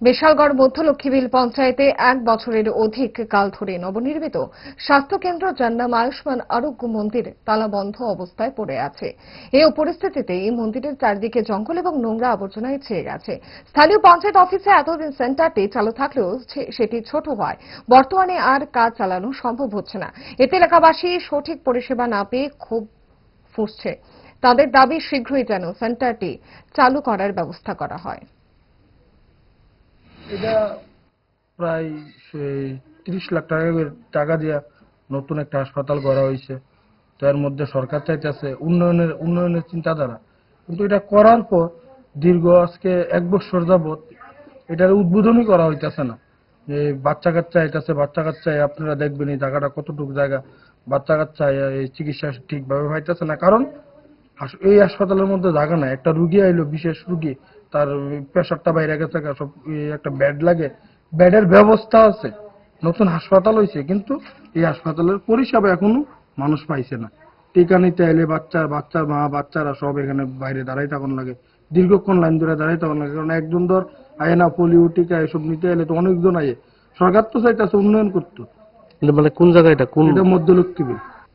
বিশালগড় মধ্য লক্ষ্মীবিল পঞ্চায়েতে এক বছরের অধিক কাল ধরে নবনির্মিত স্বাস্থ্যকেন্দ্র যার আয়ুষ্মান আরোগ্য মন্দির তালাবন্ধ অবস্থায় পড়ে আছে। এই পরিস্থিতিতে এই মন্দিরের চারদিকে জঙ্গল এবং নোংরা আবর্জনায় ছেয়ে গেছে। স্থানীয় পঞ্চায়েত অফিসে এতদিন সেন্টারটি চালু থাকলেও সেটি ছোট হয়। বর্তমানে আর কাজ চালানো সম্ভব হচ্ছে না। এতে এলাকাবাসী সঠিক পরিষেবা না পেয়ে ক্ষোভ ফুসছে তাদের দাবি শীঘ্রই যেন সেন্টারটি চালু করার ব্যবস্থা করা হয়। এটা প্রায় তিরিশ লাখ টাকা টাকা দিয়া নতুন একটা হাসপাতাল করা হয়েছে। তো এর মধ্যে সরকার চাইতেছে উন্নয়নের উন্নয়নের চিন্তাধারা। কিন্তু এটা করার পর দীর্ঘ আজকে এক বছর যাবত এটার উদ্বোধনই করা হইতেছে না। যে বাচ্চা কাচ্চা আইতাছে, বাচ্চা কাচ্চা আপনারা দেখবেন এই জায়গাটা কতটুকু জায়গা, বাচ্চা কাচ্চা এই চিকিৎসা ঠিকভাবে পাইতেছে না। কারণ এই হাসপাতালের মধ্যে জায়গা নাই। একটা রুগী আইলো, বিশেষ রুগী। তার প্রেশারটা বাইরে গেছে সব একটা বেড লাগে। বেডের ব্যবস্থা আছে নতুন হাসপাতাল হয়েছে কিন্তু এই হাসপাতালের পরিষেবা এখনও মানুষ পাইছে না। টিকা নিতে এলে বাচ্চা বাচ্চা মা বাচ্চারা সব এখানে বাইরে দাঁড়াই থাকুন লাগে। দীর্ঘক্ষণ লাইন ধরে দাঁড়াই থাকুন লাগে কারণ একজন ধর আয় না পোলিও টিকা এসব নিতে এলে তো অনেকজন আয়ে। সরকার তো চাইতেছে উন্নয়ন করতো। মানে কোন জায়গায় এটা কোন এটা মধ্যলক্ষ্মী